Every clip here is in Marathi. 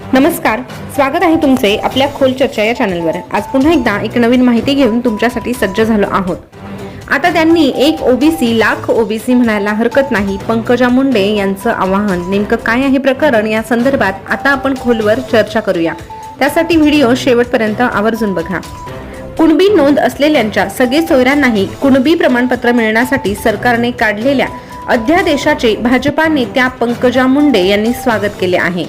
नमस्कार स्वागत आहे तुमचे आपल्या खोल चर्चा या चॅनलवर. आज पुन्हा एकदा एक नवीन माहिती घेऊन तुमच्यासाठी सज्ज झालो आहोत. आता त्यांनी एक ओबीसी लाख ओबीसी म्हणायला हरकत नाही पंकजा मुंडे यांचं आवाहन नेमकं काय आहे प्रकरण या संदर्भात आता आपण खोलवर चर्चा करूया. त्यासाठी व्हिडिओ शेवटपर्यंत आवर्जून बघा. कुणबी नोंद असलेल्यांच्या सगळे सोयऱ्यांनाही कुणबी प्रमाणपत्र मिळण्यासाठी सरकारने काढलेल्या अध्यादेशाचे भाजपा नेत्या पंकजा मुंडे यांनी स्वागत केले आहे.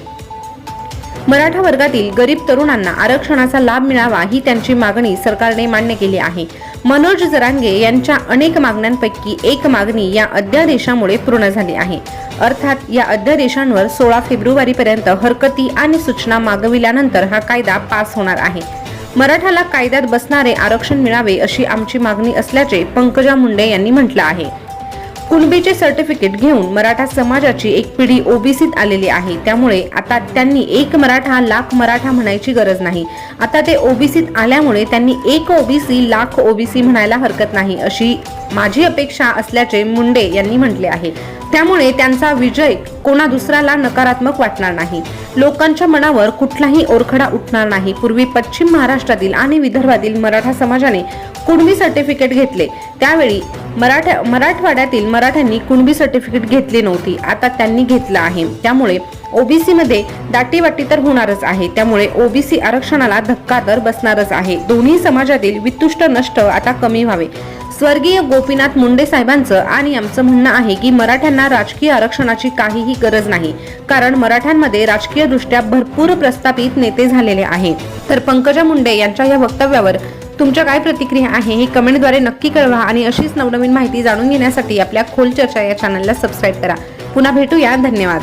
मराठा वर्गातील गरीब तरुणांना आरक्षणाचा लाभ मिळावा ही त्यांची मागणी सरकारने मान्य केली आहे. मनोज जरांगे यांच्या अनेक मागण्यांपैकी एक मागणी या अध्यादेशामुळे पूर्ण झाली आहे. अर्थात या अध्यादेशांवर सोळा फेब्रुवारीपर्यंत हरकती आणि सूचना मागविल्यानंतर हा कायदा पास होणार आहे. मराठाला कायद्यात बसणारे आरक्षण मिळावे अशी आमची मागणी असल्याचे पंकजा मुंडे यांनी म्हटलं आहे. कुणबीचे सर्टिफिकेट घेऊन मराठा समाजाची एक पिढी ओबीसीत आलेली आहे. त्यामुळे आता त्यांनी एक मराठा लाख मराठा म्हणायची गरज नाही. आता ते ओबीसीत आल्यामुळे त्यांनी एक ओबीसी लाख ओबीसी म्हणायला हरकत नाही अशी माझी अपेक्षा असल्याचे मुंडे यांनी म्हटले आहे. त्यामुळे त्यांचा विजय कोणा दुसऱ्याला नकारात्मक वाटणार नाही. लोकांच्या मनावर कुठलाही ओरखडा उठणार नाही. पूर्वी पश्चिम महाराष्ट्रातील आणि विदर्भातील मराठा समाजाने कुणबी सर्टिफिकेट घेतले. त्यावेळी मराठा मराठवाड्यातील मराठ्यांनी कुणबी सर्टिफिकेट घेतली नव्हती. आता त्यांनी घेतलं आहे. त्यामुळे ओबीसीमध्ये दाटीवाटी तर होणारच आहे. त्यामुळे ओबीसी आरक्षणाला धक्का तर बसणारच आहे. दोन्ही समाजातील वितुष्ट नष्ट आता कमी व्हावे. स्वर्गीय गोपीनाथ मुंडे साहेबांचं आणि आमचं म्हणणं आहे की मराठ्यांना राजकीय आरक्षणाची काहीही गरज नाही. कारण मराठ्यांमध्ये राजकीयदृष्ट्या भरपूर प्रस्थापित नेते झालेले आहे तर पंकजा मुंडे यांच्या या वक्तव्यावर तुमच्या काय प्रतिक्रिया आहे हे कमेंटद्वारे नक्की कळवा आणि अशीच नवनवीन माहिती जाणून घेण्यासाठी आपल्या खोल चर्चा या चॅनलला सबस्क्राईब करा. पुन्हा भेटूया. धन्यवाद.